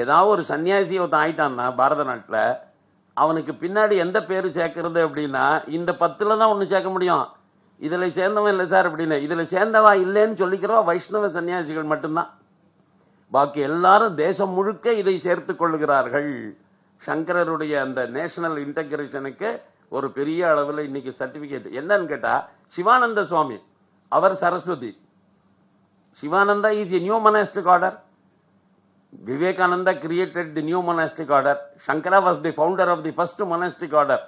ஏதாவது ஒரு சன்னியாசி ஒருத்தன் ஆயிட்டான்னா பாரத நாட்டில் அவனுக்கு பின்னாடி எந்த பேர் சேர்க்கறது அப்படின்னா இந்த பத்துல தான் ஒன்று சேர்க்க முடியும். இதில் சேர்ந்தவன் இல்லை சார் அப்படின்னு. இதில் சேர்ந்தவா இல்லைன்னு சொல்லிக்கிறவா வைஷ்ணவ சன்னியாசிகள் மட்டும்தான். பாக்கி எல்லாரும் தேசம் முழுக்க இதை சேர்த்துக் கொள்கிறார்கள் சங்கரருடைய அந்த நேஷனல் இன்டகிரேஷனுக்கு ஒரு பெரிய அளவில் இன்னைக்கு சர்டிபிகேட். என்னன்னு கேட்டா சிவானந்த சுவாமி அவர் Saraswati. Sivananda is new monastic order Vivekananda created the new monastic order. Shankara was the founder of the first monastic order.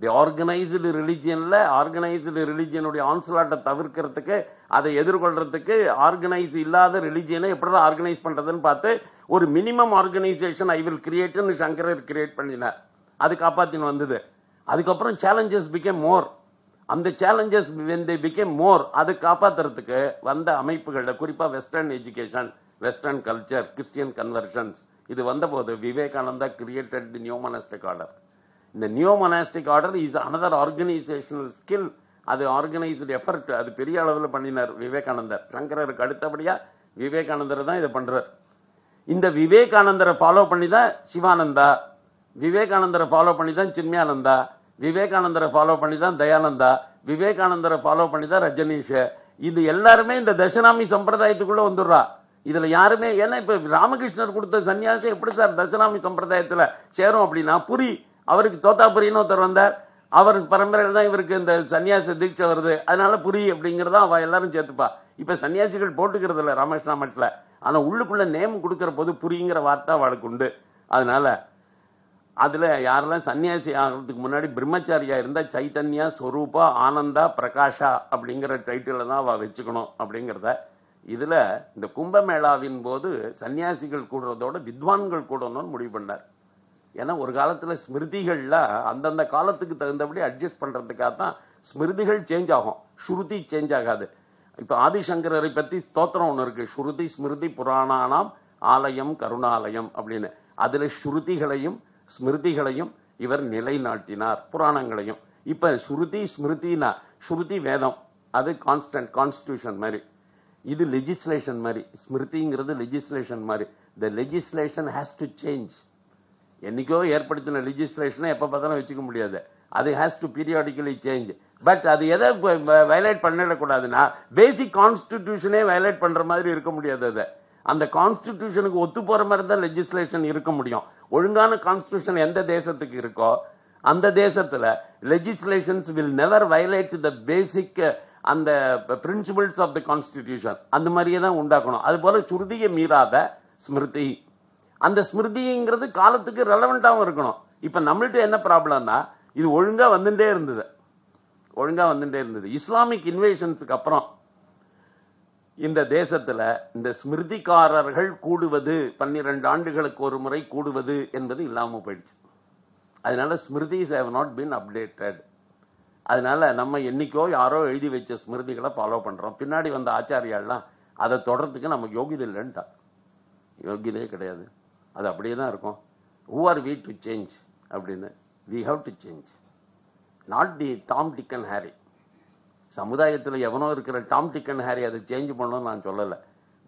The organised religionல organised ரிலிஜியனுடைய ஆன்சலாட்டை தவிர்க்கிறதுக்கு அதை எதிர்கொள்றதுக்கு ஆர்கனைஸ் இல்லாத ரிலிஜியனை எப்படி ஆர்கனைஸ் பண்றதுன்னு பார்த்து ஒரு மினிமம் ஆர்கனைசேஷன் ஐ வில் கிரியேட்னு சங்கரர் கிரியேட் பண்ணினார் அது காப்பாத்தின்னு வந்தது அதுக்கப்புறம் சேலஞ்சஸ் பிகேம் மோர் அந்த challenges when they become more அது காப்பாத்துறதுக்கு வந்த அமைப்புகள்ல குறிப்பா western education western culture Christian conversions இது வந்தபோது Vivekananda created the new monastic order இந்த new monastic order is another organisational skill அது ஆர்கனைஸ்டு எஃபர்ட் அது பெரிய அளவில் பண்ணினார் விவேகானந்தர். சங்கரருக்கு அடுத்தபடியா விவேகானந்தர் தான் இதை பண்றார். இந்த விவேகானந்தரை ஃபாலோ பண்ணி தான் சிவானந்தா. விவேகானந்தரை ஃபாலோ பண்ணி தான் சின்மயானந்தா. விவேகானந்தரை ஃபாலோ பண்ணி தான் தயானந்தா. விவேகானந்தரை ஃபாலோ பண்ணி தான் ரஜனீஷ். இது எல்லாருமே இந்த தசநாமி சம்பிரதாயத்துக்குள்ள வந்துடுறா. இதுல யாருமே ஏன்னா இப்ப ராமகிருஷ்ணர் கொடுத்த சன்னியாசம் எப்படி சார் தசநாமி சம்பிரதாயத்துல சேரும் அப்படின்னா புரி அவருக்கு தோத்தாபுரின்னு ஒருத்தர் வந்தார். அவர் பரம்பரையில் தான் இவருக்கு இந்த சன்னியாச தீட்சை வருது. அதனால புரி அப்படிங்கறத அவ எல்லாரும் சேர்த்துப்பா. இப்ப சன்னியாசிகள் போட்டுக்கிறது இல்ல ராமகிருஷ்ணா மட்டில் ஆனா உள்ளுக்குள்ள நேம் கொடுக்கிற போது புரிங்கிற வார்த்தை அவளுக்கு உண்டு. அதனால அதுல யாரெல்லாம் சன்னியாசி ஆகிறதுக்கு முன்னாடி பிரம்மச்சாரியா இருந்தா சைத்தன்யா ஸ்வரூபா ஆனந்தா பிரகாஷா அப்படிங்கிற டைட்டில தான் அவ வச்சுக்கணும் அப்படிங்கறத இதுல இந்த கும்பமேளாவின் போது சன்னியாசிகள் கூடுறதோட வித்வான்கள் கூடணும்னு முடிவு பண்ணார். ஏன்னா ஒரு காலத்துல ஸ்மிருதிகள்ல அந்தந்த காலத்துக்கு தகுந்தபடி அட்ஜஸ்ட் பண்றதுக்காக தான் ஸ்மிருதிகள் சேஞ்ச் ஆகும். ஸ்ருதி சேஞ்ச் ஆகாது. இப்ப ஆதிசங்கரரை பத்தி ஸ்தோத்திரம் ஒண்ணு இருக்கு. ஸ்ருதி ஸ்மிருதி புராணானாம் ஆலயம் கருணாலயம் அப்படின்னு. அதுல ஸ்ருதிகளையும் ஸ்மிருதிகளையும் இவர் நிலைநாட்டினார். புராணங்களையும். இப்ப ஸ்ருதி ஸ்மிருதினா ஸ்ருதி வேதம். அது கான்ஸ்டன்ட் கான்ஸ்டிடியூஷன் மாதிரி. இது லெஜிஸ்லேஷன் மாதிரி. ஸ்மிருதிங்கிறது லெஜிஸ்லேஷன் மாதிரி. The legislation has to change என்னைக்கோ ஏற்படுத்தின லெஜிஸ்லேஷனை எப்போ பார்த்தாலும் வச்சுக்க முடியாது. அது has to periodically change but அது எதை வயலேட் பண்ணிடக்கூடாதுன்னா பேசிக் கான்ஸ்டிடியூஷனே வயலேட் பண்ற மாதிரி இருக்க முடியாது அது. அந்த கான்ஸ்டிடியூஷனுக்கு ஒத்து போற மாதிரி தான் லெஜிஸ்லேஷன் இருக்க முடியும். ஒழுங்கான கான்ஸ்டியூஷன் எந்த தேசத்துக்கு இருக்கோ அந்த தேசத்துல legislations will never violate the basic அந்த பிரின்சிபிள்ஸ் ஆஃப் த கான்ஸ்டிடியூஷன் அந்த மாதிரியே தான் உண்டாக்கணும். அது போல சுருதியை மீறாத ஸ்மிருதி. அந்த ஸ்மிருதிங்கிறது காலத்துக்கு ரெலவெண்ட்டாகவும் இருக்கணும். இப்ப நம்மள்ட்ட என்ன ப்ராப்ளம்னா இது ஒழுங்கா வந்துட்டே இருந்தது. ஒழுங்கா வந்துட்டே இருந்தது. இஸ்லாமிக் இன்வேஷன்ஸுக்கு அப்புறம் இந்த தேசத்துல இந்த ஸ்மிருதிக்காரர்கள் கூடுவது பன்னிரண்டு ஆண்டுகளுக்கு ஒரு முறை கூடுவது என்பது இல்லாம போயிடுச்சு. அதனால smritis have not been updated அதனால நம்ம என்னைக்கோ யாரோ எழுதி வச்ச ஸ்மிருதிகளை ஃபாலோ பண்ணுறோம் பின்னாடி வந்த ஆச்சாரியாலாம் அதை தொடர்றதுக்கு நமக்கு யோகியதை இல்லைன்ட்டா யோகியதே கிடையாது. அது அப்படியே தான் இருக்கும். Who are we to change அப்படின்னு. We have to change not the Tom Dick Harry சமுதாயத்தில் எவனோ இருக்கிற டாம் டிக்கன் ஹேரி அதை சேஞ்ச் பண்ணணும்னு நான் சொல்லலை.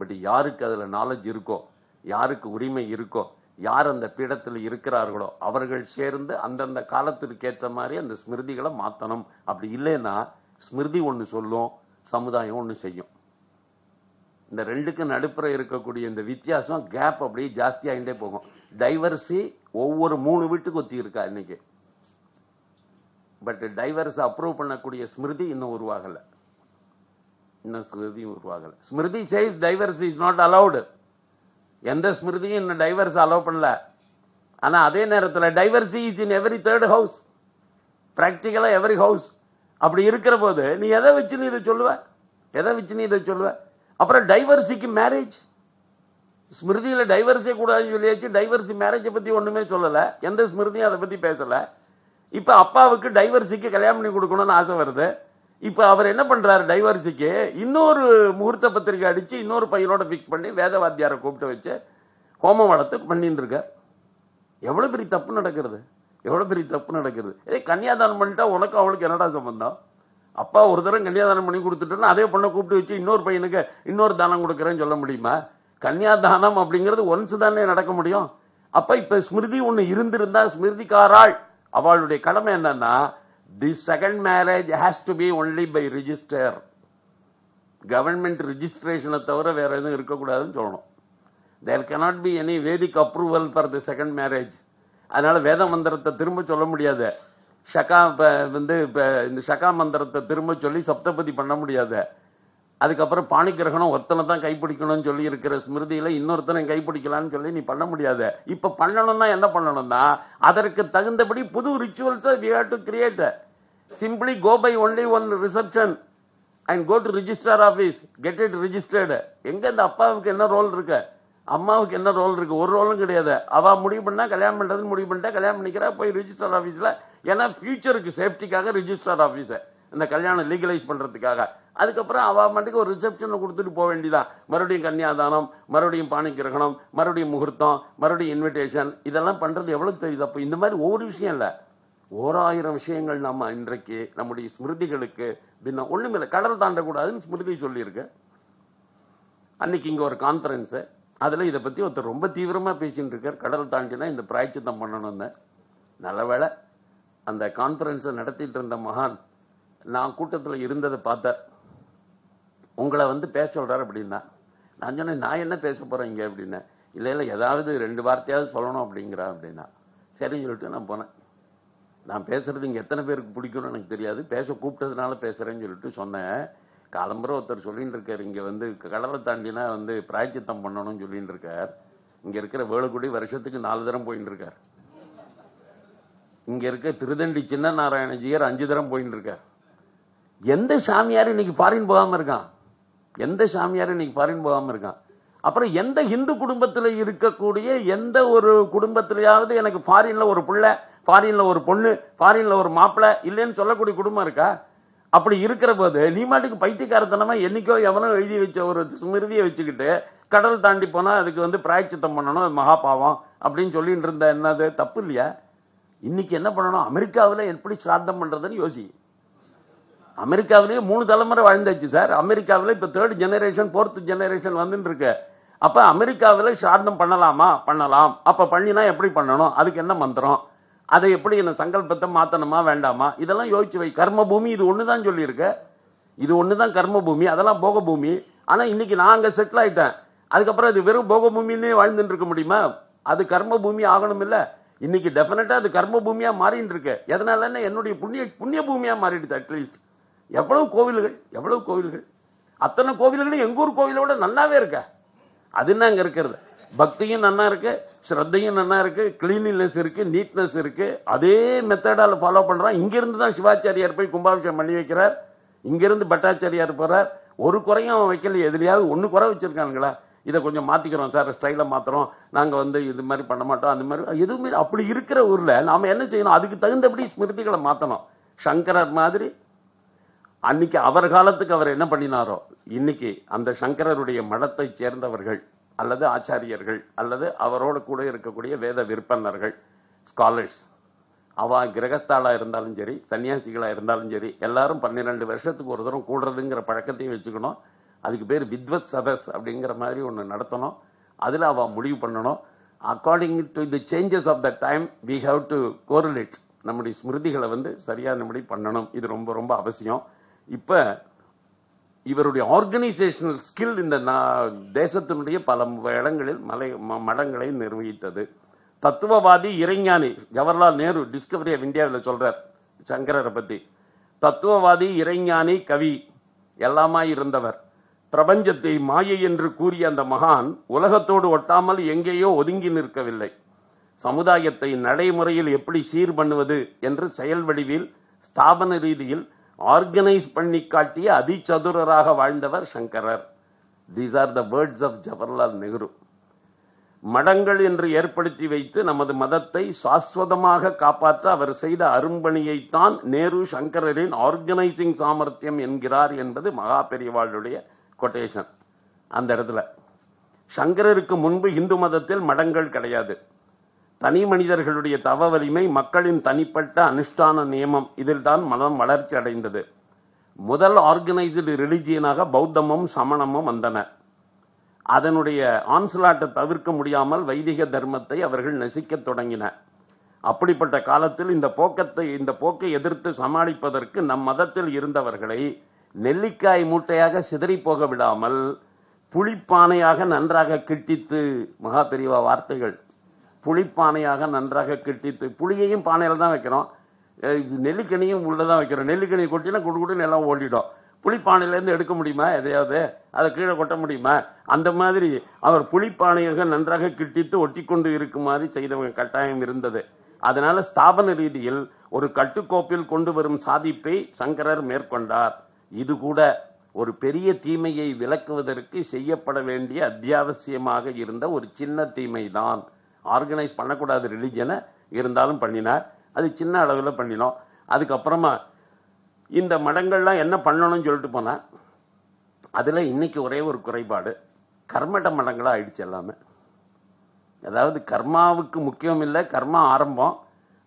பட் யாருக்கு அதில் நாலேஜ் இருக்கோ யாருக்கு உரிமை இருக்கோ யார் அந்த பீடத்தில் இருக்கிறார்களோ அவர்கள் சேர்ந்து அந்தந்த காலத்திற்கு ஏற்ற மாதிரி அந்த ஸ்மிருதிகளை மாற்றணும் அப்படி இல்லைன்னா ஸ்மிருதி ஒன்று சொல்லும் சமுதாயம் ஒன்று செய்யும். இந்த ரெண்டுக்கும் நடுப்புற இருக்கக்கூடிய இந்த வித்தியாசம் கேப் அப்படியே ஜாஸ்தி ஆகிட்டே போகும். டைவர்சி ஒவ்வொரு மூணு வீட்டுக்கு ஒத்தி இருக்கா இன்னைக்கு. பட் டைவர்ஸ் அப்ரூவ் பண்ணக்கூடிய ஸ்மிருதி இன்னும் உருவாகல. இன்னும் ஸ்மிருதியும் உருவாகல. Smriti says divorce is not allowed எந்த ஸ்மிருதியும் இன்னும் டைவர்ஸ் அலோவ் பண்ணல. ஆனா அதே நேரத்தில் divorce is in every third house பிராக்டிக்கலா எவரி ஹவுஸ் அப்படி இருக்கிற போது நீ எதை வச்சு நீ இதை சொல்லுவ? எதை வச்சு நீ இதை சொல்லுவ? அப்புறம் டைவர்சிக்கு மேரேஜ் ஸ்மிருதியில டைவர்ஸே கூடாதுன்னு சொல்லியாச்சு. டைவர்சி மேரேஜை பத்தி ஒண்ணுமே சொல்லல. எந்த ஸ்மிருதியும் அதை பத்தி பேசல. இப்ப அப்பாவுக்கு டைவர்சிக்கு கல்யாணம் பண்ணி கொடுக்கணும்னு ஆசை வருது. இப்ப அவர் என்ன பண்றாரு டைவர்சிக்கு இன்னொரு முகூர்த்த பத்திரிக்கை அடிச்சு இன்னொரு பையனோட பிக்ஸ் பண்ணி வேதவாத்தியாரை கூப்பிட்டு வச்சு ஹோமம் வளர்த்து பண்ணிட்டு இருக்கார். எவ்வளவு பெரிய தப்பு நடக்கிறது? எவ்வளவு பெரிய தப்பு நடக்கிறது? ஏய் கன்னியாதானம் பண்ணிட்டா உனக்கு அவளுக்கு என்னடா சம்பந்தம்? அப்பா ஒரு தரம் கன்னியாதானம் பண்ணி கொடுத்துட்டோன்னா அதே பொண்ணை கூப்பிட்டு வச்சு இன்னொரு பையனுக்கு இன்னொரு தானம் கொடுக்குறேன்னு சொல்ல முடியுமா? கன்னியாதானம் அப்படிங்கிறது ஒன்ஸ் தானே நடக்க முடியும். அப்ப இப்ப ஸ்மிருதி ஒண்ணு இருந்திருந்தா ஸ்மிருதிக்காராள் அவளுடைய கடமை என்னன்னா the second marriage has to be only by register government ரிஜிஸ்ட்ரேஷனை தவிர வேற எதுவும் இருக்கக்கூடாதுன்னு சொல்லணும். There cannot be any Vedic approval for the second marriage அதனால வேத மந்திரத்தை திரும்ப சொல்ல முடியாது. ஷகா இப்போ வந்து இப்போ இந்த ஷகா மந்திரத்தை திரும்ப சொல்லி சப்தபதி பண்ண முடியாது. அதுக்கப்புறம் பாணி கிரகணம் ஒருத்தனை தான் கைப்பிடிக்கணும்னு சொல்லி இருக்கிற ஸ்மிருதியில இன்னொருத்தனை கைப்பிடிக்கலாம்னு சொல்லி நீ பண்ண முடியாது. இப்ப பண்ணணும்னா என்ன பண்ணணும்னா அதற்கு தகுந்தபடி புது rituals we have to create simply go by only one reception and go to register office get it registered எங்க இந்த அப்பாவுக்கு என்ன ரோல் இருக்கு? அம்மாவுக்கு என்ன ரோல் இருக்கு? ஒரு ரோலும் கிடையாது. அவ முடிவு பண்ணா கல்யாணம் பண்றதுன்னு முடிவு பண்ணிட்டா கல்யாணம் பண்ணிக்கிறா போய் ரிஜிஸ்டர் ஆபீஸ்ல ஏன்னா ஃபியூச்சருக்கு சேஃப்டிக்காக ரிஜிஸ்டர் ஆபீஸ் இந்த கல்யாணம் லீகலைஸ் பண்றதுக்காக. அதுக்கப்புறம் அவ மட்டுக்கு ஒரு ரிசப்ஷன் கொடுத்துட்டு போக வேண்டியதான் மறுபடியும் கன்னியாதானம் மறுபடியும் பாணி கிரகணம் மறுபடியும் முகூர்த்தம் மறுபடியும் இன்விடேஷன் இதெல்லாம் பண்றது எவ்வளவு தெரியுது அப்ப இந்த மாதிரி ஒவ்வொரு விஷயம் இல்ல. ஓராயிரம் விஷயங்கள் நம்ம இன்றைக்கு நம்முடைய ஸ்மிருதிகளுக்கு பின்ன ஒண்ணுமில்லை கடல் தாண்டக்கூடாதுன்னு ஸ்மிருதி சொல்லியிருக்கு. அன்னைக்கு இங்க ஒரு கான்பரன்ஸ் அதுல இதை பத்தி ஒருத்தர் ரொம்ப தீவிரமா பேசிட்டு இருக்கார். கடல் தாண்டினா இந்த பிராய்ச்சித்தம் பண்ணணும்னு. நல்ல வேளை அந்த கான்பரன்ஸை நடத்திட்டு இருந்த மகான் நான் கூட்டத்தில் இருந்ததை பார்த்தேன். உங்களை வந்து பேச சொல்கிறார் அப்படின்னா நான் சொன்னேன் நான் என்ன பேச போகிறேன் இங்கே அப்படின்னு இல்லை இல்லை ஏதாவது ரெண்டு வார்த்தையாவது சொல்லணும் அப்படிங்கிறா அப்படின்னா சரின்னு சொல்லிட்டு நான் போனேன். நான் பேசுறது இங்கே எத்தனை பேருக்கு பிடிக்கும்னு எனக்கு தெரியாது. பேச கூப்பிட்டதுனால பேசுகிறேன்னு சொல்லிட்டு சொன்னேன். காலம்புற ஒருத்தர் சொல்லிட்டு இருக்கார். இங்கே வந்து கடலை தாண்டினா வந்து பிராய்ச்சித்தம் பண்ணணும்னு சொல்லிட்டு இருக்கார். இங்கே இருக்கிற வேலுக்குடி வருஷத்துக்கு நாலு தரம் போயிட்டு இருக்கார். இங்கே இருக்க திருதண்டி சின்ன நாராயணஜியர் அஞ்சு தரம் போயிட்டு இருக்கார். எந்த சாமியார் இன்னைக்கு ஃபாரின் போகாம இருக்கான். எந்த சாமியார் இன்னைக்கு ஃபாரின் போகாம இருக்கான். அப்புறம் எந்த இந்து குடும்பத்தில் இருக்கக்கூடிய எந்த ஒரு குடும்பத்திலேயாவது எனக்கு ஃபாரின்ல ஒரு பிள்ளை ஃபாரின்ல ஒரு பொண்ணு ஃபாரின்ல ஒரு மாப்பிள்ளை இல்லைன்னு சொல்லக்கூடிய குடும்பம் இருக்கா? அப்படி இருக்கிற போது நீ மாட்டுக்கு பைத்தியக்காரத்தனமா என்னைக்கோ எவனோ எழுதி வச்ச ஒரு ஸ்மிருதியை வச்சுக்கிட்டு கடல் தாண்டி போனா அதுக்கு வந்து பிராய்ச்சித்தம் பண்ணணும் மகாபாவம் அப்படின்னு சொல்லிட்டு இருந்த என்னது? தப்பு இல்லையா? இன்னைக்கு என்ன பண்ணணும்? அமெரிக்காவில் எப்படி சிராத்தம் பண்றதுன்னு யோசி. அமெரிக்காவிலேயே மூணு தலைமுறை வாழ்ந்தாச்சு சார். அமெரிக்காவில் இப்போ தேர்ட் ஜெனரேஷன் ஃபோர்த் ஜெனரேஷன் வந்துட்டு இருக்கு அப்போ அமெரிக்காவில் சார்த்தம் பண்ணலாமா? பண்ணலாம். அப்போ பண்ணினா எப்படி பண்ணணும்? அதுக்கு என்ன மந்திரம்? அதை எப்படி என்ன சங்கல்பத்தை மாற்றணுமா வேண்டாமா? இதெல்லாம் யோசிச்சு வை. கர்ம பூமி இது தான் சொல்லியிருக்க. இது ஒன்று கர்ம பூமி அதெல்லாம் போக பூமி ஆனால் இன்னைக்கு நான் அங்கே செட்டில் ஆயிட்டேன். அதுக்கப்புறம் இது வெறும் போக பூமின்னே வாழ்ந்துட்டு இருக்க முடியுமா? அது கர்ம பூமி ஆகணும் இல்லை இன்னைக்கு டெஃபினட்டா அது கர்ம பூமியா மாறிட்டு இருக்கு எதனால என்னுடைய புண்ணிய புண்ணிய பூமியா மாறிடுது அட்லீஸ்ட் எவ்வளவு கோவில்கள் எவ்வளவு கோவில்கள்? அத்தனை கோவில்களும் எங்க ஊர் கோவிலை விட நல்லாவே இருக்க? அது என்ன அங்க இருக்கிறது? பக்தியும் நல்லா இருக்கு ஸ்ரத்தையும் நல்லா இருக்கு கிளீனினஸ் இருக்கு நீட்னஸ் இருக்கு. அதே மெத்தடால ஃபாலோ பண்றான். இங்கிருந்து தான் சிவாச்சாரியார் போய் கும்பாபிஷேகம் பண்ணி வைக்கிறார். இங்கிருந்து பட்டாச்சாரியார் போறார். ஒரு குறையும் அவன் வைக்கல எதிலையாவது ஒன்று குறை வச்சிருக்கானுங்களா? இதை கொஞ்சம் மாத்திக்கிறோம் சார். ஸ்டைலை மாத்திரம் நாங்க வந்து இது மாதிரி பண்ண மாட்டோம் அந்த மாதிரி. எதுவுமே அப்படி இருக்கிற ஊர்ல நாம என்ன செய்யணும்? அதுக்கு தகுந்தபடி ஸ்மிருதிகளை மாத்தணும். சங்கரர் மாதிரி அன்னைக்கு அவர் காலத்துக்கு அவர் என்ன பண்ணினாரோ இன்னைக்கு அந்த சங்கரருடைய மடத்தை சேர்ந்தவர்கள் அல்லது ஆச்சாரியர்கள் அல்லது அவரோட கூட இருக்கக்கூடிய வேத விற்பனர்கள் ஸ்காலர்ஸ் அவ கிரகஸ்தாளா இருந்தாலும் சரி சன்னியாசிகளா இருந்தாலும் சரி எல்லாரும் பன்னிரெண்டு வருஷத்துக்கு ஒரு தரம் கூடுறதுங்கிற பழக்கத்தையும் வச்சுக்கணும். அதுக்கு பேர் வித்வத் சதஸ் அப்படிங்கிற மாதிரி ஒன்று நடத்தணும். அதில் அவ முடிவு பண்ணணும். According to the changes of the time we have to correlate நம்முடைய ஸ்மிருதிகளை வந்து சரியானபடி பண்ணணும். இது ரொம்ப ரொம்ப அவசியம். இப்ப இவருடைய ஆர்கனைசேஷனல் ஸ்கில் இந்த நா- தேசத்தினுடைய பல இடங்களில் மலை ம- மடங்களை நிர்வகித்தது. தத்துவவாதி இறைஞானி ஜவஹர்லால் நேரு டிஸ்கவரி ஆஃப் இந்தியாவில் சொல்றார் சங்கரரை பத்தி. தத்துவவாதி இறைஞானி கவி எல்லாமாய் இருந்தவர். பிரபஞ்சத்தை மாயை என்று கூறிய அந்த மகான் உலகத்தோடு ஒட்டாமல் எங்கேயோ ஒதுங்கி நிற்கவில்லை. சமுதாயத்தை நடைமுறையில் எப்படி சீர் பண்ணுவது என்று செயல் வடிவில் ஸ்தாபன ரீதியில் ஆர்கனைஸ் பண்ணி காட்டிய அதிசதுரராக வாழ்ந்தவர் சங்கரர். These are the words of Jawaharlal Nehru மடங்கள் என்று ஏற்படுத்தி வைத்து நமது மதத்தை சாஸ்வதமாக காப்பாற்ற அவர் செய்த அரும்பணியைத்தான் நேரு சங்கரரின் ஆர்கனைசிங் சாமர்த்தியம் என்கிறார் என்பது மகா பெரியவாளுடைய கொட்டேஷன் அந்த இடத்துல. சங்கரருக்கு முன்பு இந்து மதத்தில் மடங்கள் கிடையாது. தனி மனிதர்களுடைய தவ வலிமை மக்களின் தனிப்பட்ட அனுஷ்டான நியமம். இதில்தான் மதம் வளர்ச்சி அடைந்தது. முதல் ஆர்கனைஸ்டு ரிலிஜியனாக பௌத்தமும் சமணமும் வந்தன அதனுடைய ஆன்சலாட்டை தவிர்க்க முடியாமல் வைதிக தர்மத்தை அவர்கள் நசிக்கத் தொடங்கின அப்படிப்பட்ட காலத்தில் இந்த போக்கத்தை இந்த போக்கை எதிர்த்து சமாளிப்பதற்கு நம் மதத்தில் இருந்தவர்களை நெல்லிக்காய் மூட்டையாக சிதறி போக விடாமல் புளிப்பானையாக நன்றாக கிட்டித்து மகா பெரியவா வார்த்தைகள் புளிப்பானையாக நன்றாக கிட்டித்து புளியையும் பானையில் தான் வைக்கிறோம். இது நெல்லிக்கனியும் உள்ளதான் வைக்கிறோம். நெல்லிக்கனி கொட்டினா குடு குடுன்னு எல்லாம் ஓடிடும் புளிப்பானையிலேருந்து எடுக்க முடியுமா? எதையாவது? அதை கீழே கொட்ட முடியுமா? அந்த மாதிரி அவர் புளிப்பானையாக நன்றாக கிட்டித்து ஒட்டி கொண்டு இருக்குமாறு செய்தவங்க கட்டாயம் இருந்தது. அதனால ஸ்தாபன ரீதியில் ஒரு கட்டுக்கோப்பில் கொண்டு வரும் சாதிப்பை சங்கரர் மேற்கொண்டார். இது கூட ஒரு பெரிய தீமையை விளக்குவதற்கு செய்யப்பட வேண்டிய அத்தியாவசியமாக இருந்த ஒரு சின்ன தீமை தான் ஆர்கனைஸ் பண்ணக்கூடாது ரிலிஜனை இருந்தாலும் பண்ணினார். அது சின்ன அளவில் பண்ணினோம். அதுக்கப்புறமா இந்த மடங்கள்லாம் என்ன பண்ணணும்னு சொல்லிட்டு போனால் அதில் இன்னைக்கு ஒரே ஒரு குறைபாடு. கர்மட மடங்களாக ஆயிடுச்சு எல்லாமே. அதாவது கர்மாவுக்கு முக்கியம் இல்லை கர்மா ஆரம்பம்.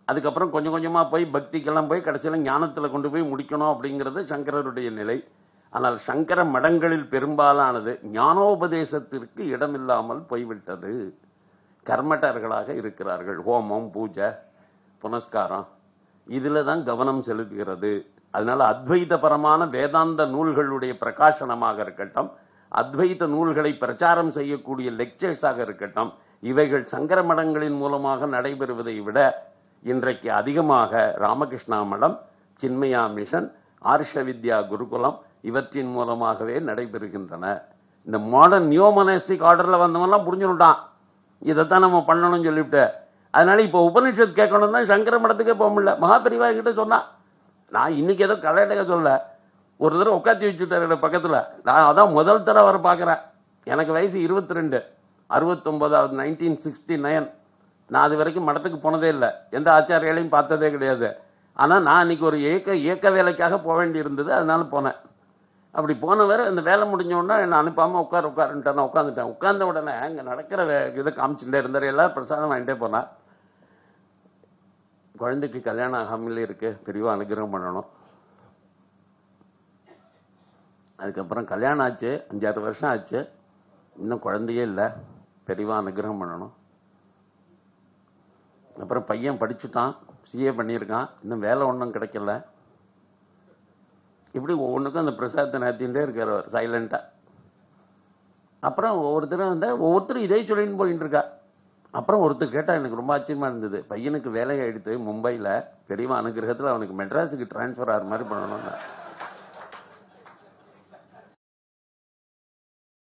அதுக்கப்புறம் கொஞ்சம் கொஞ்சமாக போய் பக்திக்கெல்லாம் போய் கடைசியில ஞானத்தில் கொண்டு போய் முடிக்கணும் அப்படிங்கிறது சங்கரருடைய நிலை. ஆனால் சங்கர மடங்களில் பெரும்பாலானது ஞானோபதேசத்திற்கு இடமில்லாமல் போய்விட்டது. கர்மட்டர்களாக இருக்கிறார்கள். ஹோமம் பூஜை புனஸ்காரம். இதுல தான் கவனம் செலுத்துகிறது. அதனால அத்வைதபரமான வேதாந்த நூல்களுடைய பிரகாசனமாக இருக்கட்டும் அத்வைத நூல்களை பிரச்சாரம் செய்யக்கூடிய லெக்சர்ஸாக இருக்கட்டும் இவைகள் சங்கர மடங்களின் மூலமாக நடைபெறுவதை விட இன்றைக்கு அதிகமாக ராமகிருஷ்ணா மடம் சின்மயா மிஷன் ஆர்ஷ வித்யா குருகுலம் இவற்றின் மூலமாகவே நடைபெறுகின்றன. இந்த மாடர்ன் நியோ மொனாஸ்டிக் ஆர்டர்ல வந்தவன்லாம் புரிஞ்சுட்டான் இதைத்தான் நம்ம பண்ணணும்னு சொல்லிவிட்டு. அதனால இப்போ உபனிஷத் கேட்கணும்னா சங்கர மடத்துக்கே போக முடியல. மகாபெரிவா கிட்ட சொன்னா நான் இன்னைக்கு ஏதோ கலாட்டக சொல்ல ஒரு தடவை உட்காத்தி வச்சுட்டாரு பக்கத்தில். நான் அதான் முதல் தடவை வர பார்க்குறேன். எனக்கு வயசு இருபத்தி ரெண்டு அறுபத்தொன்பதாவது நைன்டீன் சிக்ஸ்டி நைன் நான் அது வரைக்கும் மடத்துக்கு போனதே இல்லை. எந்த ஆச்சாரியாலையும் பார்த்ததே கிடையாது. ஆனால் நான் இன்னைக்கு ஒரு இயக்க இயக்க வேலைக்காக போக வேண்டி இருந்தது அதனால போனேன். அப்படி போனவர் அந்த வேலை முடிஞ்ச உடனே என்ன அனுப்பாம உட்கார் உட்காருன்ட்டு நான் உட்காந்துட்டேன் உட்கார்ந்த உடனே அங்கே நடக்கிற வே- இதை காமிச்சுட்டே இருந்தார். எல்லாரும் பிரசாதம் வாங்கிட்டே போனான் குழந்தைக்கு கல்யாணம் ஆகாமலே இருக்கு. பெரியவா அனுகிரகம் பண்ணணும். அதுக்கப்புறம் கல்யாணம் ஆச்சு. அஞ்சாறு வருஷம் ஆச்சு. இன்னும் குழந்தையே இல்லை. பெரியவா அனுகிரகம் பண்ணணும். அப்புறம் பையன் படிச்சுட்டான். சிஏ பண்ணியிருக்கான். இன்னும் வேலை ஒன்றும் கிடைக்கல. இப்படி ஒவ்வொன்றுக்கும் அந்த பிரசாதத்தை நடத்திகிட்டே இருக்கார் அவர் சைலண்ட்டாக அப்புறம் ஒவ்வொருத்தரும் வந்து ஒவ்வொருத்தரும் இதே சொல்லின்னு போயிட்டு இருக்கா அப்புறம் ஒருத்தர் கேட்டா எனக்கு ரொம்ப ஆச்சரியமா இருந்தது. பையனுக்கு வேலையை எடுத்து மும்பைல பெரியவன் அனுகிரகத்தில் அவனுக்கு மெட்ராஸுக்கு டிரான்ஸ்ஃபர் ஆகிற மாதிரி பண்ணணும்னா.